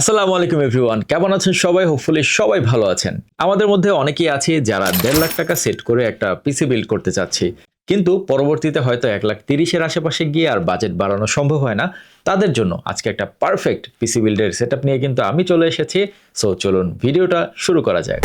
আসসালামু আলাইকুম এভরিওয়ান, কেমন আছেন সবাই? হোপফুলি সবাই ভালো আছেন। আমাদের মধ্যে অনেকেই আছে যারা দেড় লাখ টাকা সেট করে একটা পিসি বিল্ড করতে চাচ্ছি। কিন্তু পরবর্তীতে হয়তো এক লাখ তিরিশের আশেপাশে গিয়ে আর বাজেট বাড়ানো সম্ভব হয় না। তাদের জন্য আজকে একটা পারফেক্ট পিসি বিল্ডের সেট নিয়ে কিন্তু আমি চলে এসেছি। সো চলুন ভিডিওটা শুরু করা যাক।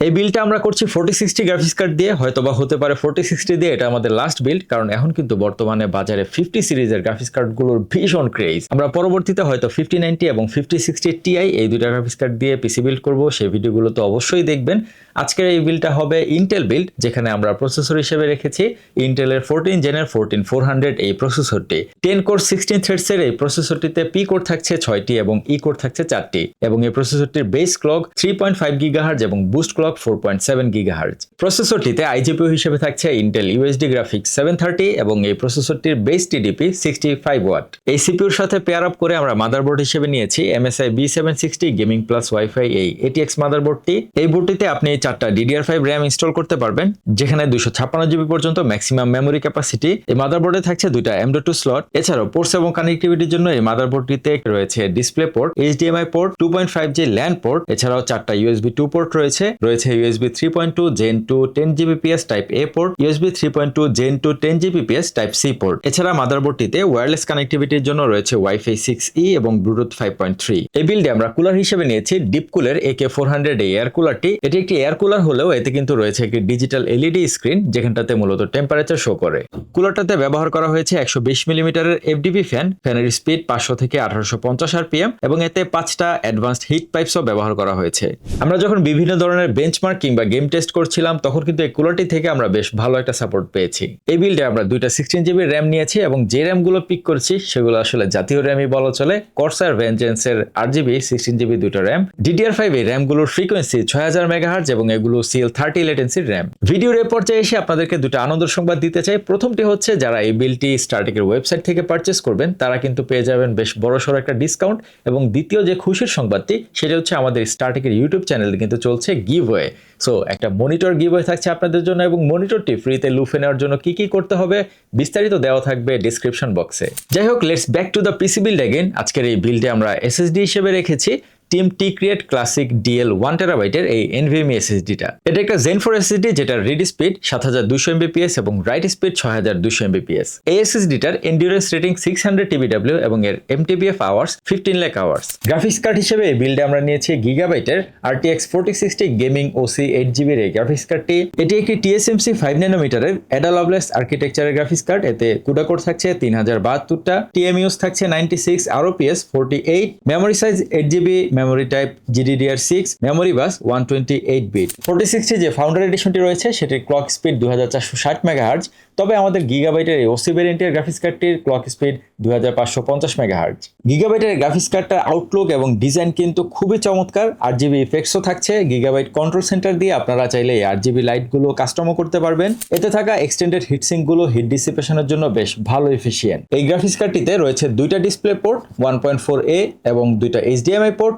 এই বিলটা আমরা করছি ফোর্টি সিক্সটি গ্রাফিক্স কার্ড দিয়ে হয়তো বা হতে পারে ফোর্টি সিক্সটি দিয়ে, এটা আমাদের লাস্ট বিল্ড কারণ এখন কিন্তু বর্তমানে বাজারে ফিফটি সিরিজের গ্রাফিক্স কার্ডগুলোর ভীষণ ক্রেজ আমরা পরবর্তীতে হয়তো ফিফটি নাইনটি এবং ফিফটি সিক্সটি টিআই এই দুইটা গ্রাফিক্স কার্ড দিয়ে পিসি বিল্ড করব, সেই ভিডিওগুলো তো অবশ্যই দেখবেন। আজকের এই বিলটা হবে ইন্টেল বিল্ড যেখানে আমরা প্রসেসর হিসেবে রেখেছি ইন্টেলের ফোরটিন জেনের ফোরটিন ফোর হান্ড্রেড এই প্রসেসরটি টেন কোর সিক্সটিন থ্রেডসের এই প্রসেসরটিতে পি কোর থাকছে ছয়টি এবং ই কোর থাকছে চারটি। এবং এই প্রসেসরটির base clock three point five gigahertz এবং boost clock four point seven gigahertz প্রসেসরটিতে iGPU হিসেবে থাকছে Intel UHD graphics seven thirty এবং এই প্রসেসরটির base TDP sixty five watt এই সিপিউর সাথে পেয়ার আপ করে আমরা মাদারবোর্ড হিসেবে নিয়েছি MSI B seven sixty gaming plus wifi এই এটিএক্স মাদারবোর্ডটি এই বোর্ডটিতে আপনি চারটা ডিডিআর ফাইভ র্যাম ইনস্টল করতে পারবেন, যেখানে দুশো ছাপ্পান্ন জিবি পর্যন্ত ম্যাক্সিমাম মেমোরি ক্যাপাসিটি এই মাদারবোর্ডে থাকছে দুইটা এমডো টু স্লট এছাড়াও পোর্টস এবং কানেক্টিভিটির জন্য এই মাদারবোর্ডটিতে রয়েছে display port HDMI port two point five G LAN port এছাড়াও চারটা ইউএসবি টু পোর্ট রয়েছে রয়েছে USB three point two gen two ten Gbps type A port USB three point two gen two ten Gbps type C port এছাড়া মাদারবোর্ডটিতে wireless কানেক্টিভিটির জন্য রয়েছে wifi six ই এবং Bluetooth five point three এই বিল্ডে আমরা কুলার হিসেবে নিয়েছি ডিপ কুলের A K four hundred air কুলারটি এটি একটি এয়ার কুলার হলেও এতে কিন্তু রয়েছে একটি ডিজিটাল এলইডি স্ক্রিন যেখানটাতে মূলত টেম্পারেচার শো করে। কুলারটাতে ব্যবহার করা হয়েছে একশো বিশ মিলিমিটারের এফডিবি ফ্যান ফ্যানের স্পিড পাঁচশো থেকে আঠারোশো পঞ্চাশ আরপিএম এবং এতে পাঁচটা অ্যাডভান্সড হিট পাইপসও ব্যবহার করা হয়েছে। আমরা যখন বিভিন্ন ধরনের বেঞ্চমার্ক কিংবা গেম টেস্ট করছিলাম, তখন কিন্তু এই কুলারটি থেকে আমরা বেশ ভালো একটা সাপোর্ট পেয়েছি। এই বিল্ডে আমরা দুইটা সিক্সটিন জিবি র্যাম নিয়েছি এবং যে র্যামগুলো পিক করছি, সেগুলো আসলে জাতীয় র্যামই বলা চলে। কর্সার ভেঞ্জেন্সের আট জিবি সিক্সটিন জিবি দুটো র্যাম ডিডিআর ফাইভ এই র্যামগুলোর ফ্রিকোয়েন্সি ছয় হাজার মেগাহার্জ এবং এগুলো সিএল থার্টি লেটেন্সির র্যাম ভিডিওর এ পর্যায়ে এসে আপনাদেরকে দুটো আনন্দ সংবাদ দিতে চাই। প্রথমটি হচ্ছে, যারা এই বিলটি স্টার্টিকের ওয়েবসাইট থেকে পারচেস করবেন, তারা কিন্তু পেয়ে যাবেন বেশ বড়সড় একটা ডিসকাউন্ট এবং দ্বিতীয় যে খুশির সংবাদটি, সেটা হচ্ছে আমাদের স্টার্টিকের ইউটিউব চ্যানেলে কিন্তু চলছে গিভওয়ে সো একটা মনিটর গিভওয়ে থাকছে আপনাদের জন্য এবং মনিটরটি ফ্রিতে লুফে নেওয়ার জন্য কি কি করতে হবে বিস্তারিত দেওয়া থাকবে ডিসক্রিপশন বক্সে যাই হোক let's back to the PC build আজকের এই বিল্ডে আমরা এসএসডি হিসেবে রেখেছি। Team T Create Classic DL one টেরাবাইটের এই এনভিএমই এসএসডিটা। এটা একটা জেন ফোর এসএসডি যেটা রিড স্পিড সাত হাজার দুশো এমবিপিএস এবং রাইট স্পিড ছয় হাজার দুশো এমবিপিএস এই এসএসডিটার endurance rating six hundred TBW এবং এর MTBF hours fifteen lakh hours graphics card হিসেবে এই বিল্ডে আমরা নিয়েছি গিগাবাইটের RTX forty sixty gaming OC eight জিবির এই গ্রাফিক্স কার্ডটি এটি একটি টিএসএমসি ফাইভ ন্যানোমিটারের অ্যাডালবলেস আর্কিটেকচারের গ্রাফিক্স কার্ড এতে কুডা কোড থাকছে তিন হাজার বাহাত্তরটা টিএমইউস থাকছে ninety six ROPs forty eight memory size eight GB memory type GDDR six memory bus one twenty eight bit forty sixty যে ফাউন্ডার এডিশনটি রয়েছে, সেটির ক্লক স্পিড দু হাজার চারশো ষাট মেগাহার্জ তবে আমাদের গিগাবাইটের এই ওসি ভ্যারিয়েন্টের গ্রাফিক্স কার্ডটির ক্লক স্পিড দু হাজার পাঁচশো পঞ্চাশ মেগাহার্জ গিগাবাইটের গ্রাফিক্স কার্ডটার আউটলুক এবং ডিজাইন কিন্তু খুবই চমৎকার। আর জিবি ইফেক্টসও থাকছে। গিগাবাইট কন্ট্রোল সেন্টার দিয়ে আপনারা চাইলে এই আর জিবি লাইটগুলো কাস্টমও করতে পারবেন। এতে থাকা এক্সটেন্ডেড হিটসিংগুলো হিট ডিসিপেশনের জন্য বেশ ভালো এফিসিয়েন্ট এই গ্রাফিক্স কার্ডটিতে রয়েছে দুইটা display port one point four a এবং দুইটা এইচডিএমআই পোর্ট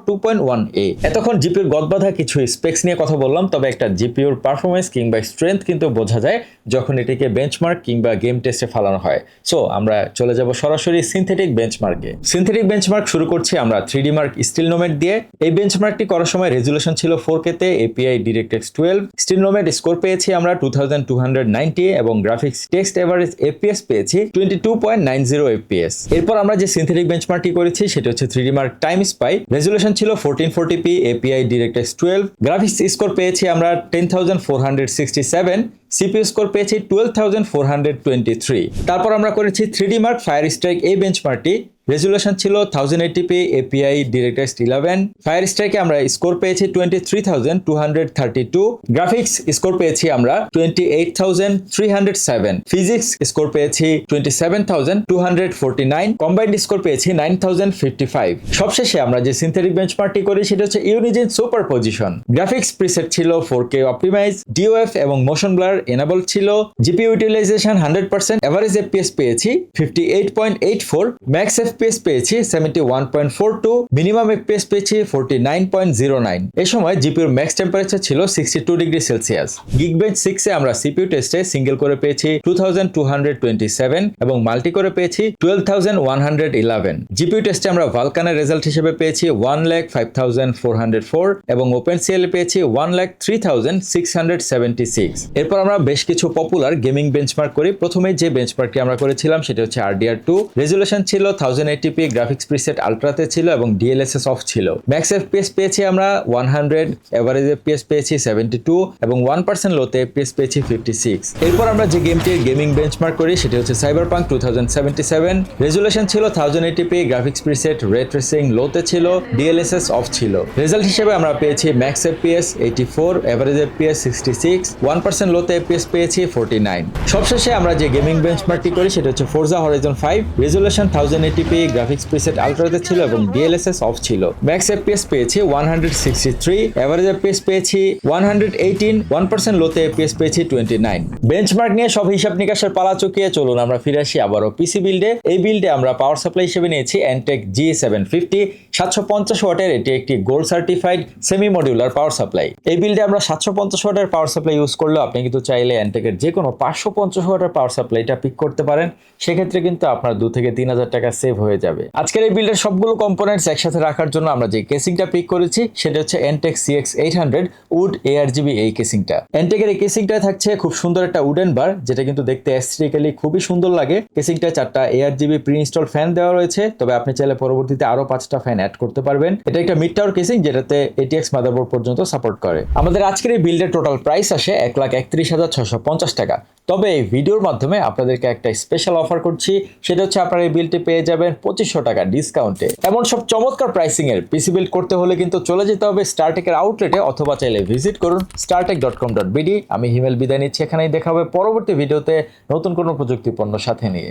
এতক্ষণ জিপির গদবাধা কিছু স্পেক্স নিয়ে কথা বললাম, তবে একটা জিপিওর পারফরমেন্স কিংবা স্ট্রেংথ কিন্তু বোঝা যায় যখন এটিকে বেঞ্চমার্ক কিংবা গেম টেস্টে ফালানো হয়। সো আমরা চলে যাব সরাসরি সিনথেটিক বেঞ্চমার্কে সিনথেটিক বেঞ্চমার্ক শুরু করছি আমরা three D Mark Steel Nomad দিয়ে। এই বেঞ্চমার্কটি করার সময় রেজুলেশন ছিল ফোর কেতে API DirectX twelve Steel Nomad score পেয়েছি আমরা two thousand two hundred ninety এবং গ্রাফিক্স টেক্সট এভারেজ এপিএস পেয়েছি twenty two point nine zero FPS এরপর আমরা যে সিনথেটিক বেঞ্চমার্কটি করেছি, সেটা হচ্ছে three Mark Time Spy resolution ছিল fourteen forty p API DirectX twelve graphics score পেয়েছি আমরা ten thousand four hundred sixty seven CPU score পেয়েছি twelve thousand four hundred twenty three তারপর আমরা করেছি three D Mark Fire Strike এই বেঞ্চমার্কটি resolution ছিল thousand eighty p API DirectX eleven Fire স্ট্রাইকে আমরা স্কোর পেয়েছি twenty three thousand two hundred thirty two graphics score পেয়েছি আমরা twenty eight thousand three hundred seven physics score পেয়েছি twenty seven thousand two hundred forty nine combined score পেয়েছি nine thousand fifty five সবশেষে আমরা যে synthetic বেঞ্চমার্কটি করি সেটা হচ্ছে Unigine Super Position graphics preset ছিল ফোর কে অপটিমাইজ ডিওএফ এবং মোশন ব্লার এনাবল ছিল GPU utilization hundred percent average FPS পেয়েছি fifty eight point eight four max FPS পেয়েছি seventy one point four two minimum FPS পেয়েছি forty nine point zero nine এ সময় জিপিউর max temperature ছিল sixty two degree Celsius Geekbench সিক্সে আমরা CPU টেস্টে single করে পেয়েছি two thousand two hundred twenty seven এবং মাল্টি করে পেয়েছি twelve thousand one hundred eleven GPU টেস্টে আমরা ভালকানের রেজাল্ট হিসেবে পেয়েছি one lakh five thousand four hundred four এবং ওপেন সিএল পেয়েছি one lakh three thousand six hundred seventy six এরপর আমরা বেশ কিছু পপুলার গেমিং বেঞ্চমার্ক করি। প্রথমে যে বেঞ্চমার্কটি আমরা করেছিলাম সেটা হচ্ছে আরডিআর টু রেজুলেশন ছিল thousand eighty p graphics preset আলট্রাতে ছিল এবং ডিএলএসএস অফ ছিল। ম্যাক্স এফ পিএস পেয়েছি আমরা ওয়ান হান্ড্রেড এভারেজ এফপিএস পেয়েছি সেভেন্টি টু এবং ওয়ান পার্সেন্ট লোতে এফপিএস পেয়েছি ফিফটি সিক্স এরপর আমরা যে গেমটির গেমিং বেঞ্চমার্ক করি সেটি হচ্ছে Cyberpunk two thousand seventy seven resolution ছিল thousand eighty p graphics preset ray tracing লোতে ছিল ডিএলএসএস অফ ছিল। রেজাল্ট হিসেবে আমরা পেয়েছি max F FPS eighty four average FPS sixty six one percent লোতে এফপিএস পেয়েছি ফোরটি নাইন সবশেষে আমরা যে গেমিং বেঞ্চমার্কটি করি সেটা হচ্ছে Forza Horizon five resolution thousand eighty p graphics preset আলট্রাতে ছিল এবং ডিএলএসএস অফ ছিল। ম্যাক্স এফপিএস পেয়েছি one hundred sixty three average FPS পেয়েছি one hundred eighteen one percent লোতে এফপিএস পেয়েছি টোয়েন্টি নাইন বেঞ্চমার্ক নিয়ে সব হিসাব নিকাশের পালা চুকিয়ে চলুন, আমরা ফিরে আসি আবারও পিসি বিল্ডে এই বিল্ডে আমরা পাওয়ার সাপ্লাই হিসেবে নিয়েছি এনটেক জি সেভেন ফিফটি সাতশো পঞ্চাশ ওয়াটের, এটি একটি gold certified semi modular power supply এই বিল্ডে আমরা সাতশো পঞ্চাশ ওয়াটের পাওয়ার সাপ্লাই ইউজ করলেও আপনি কিন্তু চাইলে এনটেকের যে কোনো পাঁচশো পঞ্চাশ ওয়াটের পাওয়ার সাপ্লাইটা পিক করতে পারেন। সেক্ষেত্রে কিন্তু আপনার দু থেকে তিন হাজার টাকা সেভ হয়ে যাবে। আজকের এই বিল্ডের সবগুলো কম্পোনেন্টস একসাথে রাখার জন্য আমরা যে কেসিংটা পিক করেছি, সেটা হচ্ছে Antec CX eight hundred wood ARGB এই কেসিংটা এনটেকের এই কেসিংটায় থাকছে খুব সুন্দর একটা উডেন বার যেটা কিন্তু দেখতে অ্যাস্থেটিক্যালি খুবই সুন্দর লাগে। কেসিংটা চারটা এআরজিবি প্রি ইনস্টল ফ্যান দেওয়া রয়েছে, তবে আপনি চাইলে পরবর্তীতে আরও পাঁচটা ফ্যান অ্যাড করতে পারবেন। এটা একটা মিড টাওয়ার কেসিং যেটাতে এটিএক্স মাদারবোর্ড পর্যন্ত সাপোর্ট করে। আমাদের আজকের এই বিল্ডের টোটাল প্রাইস আসে এক লাখ একত্রিশ হাজার ছশো পঞ্চাশ টাকা। তবে এই ভিডিওর মাধ্যমে আপনাদেরকে একটা স্পেশাল অফার করছি। সেটা হচ্ছে আপনারা এই বিলটি পেয়ে যাবেন পঁচিশশো টাকা ডিসকাউন্টে এমন সব চমৎকার প্রাইসিং এর পিসি বিল্ড করতে হলে কিন্তু চলে যেতে হবে স্টারটেকের আউটলেটে অথবা চাইলে ভিজিট করুন Startech dot com dot BD আমি হিমেল বিদায় নিচ্ছি, এখানেই দেখা হবে পরবর্তী ভিডিওতে নতুন কোনো প্রযুক্তি পণ্য সাথে নিয়ে।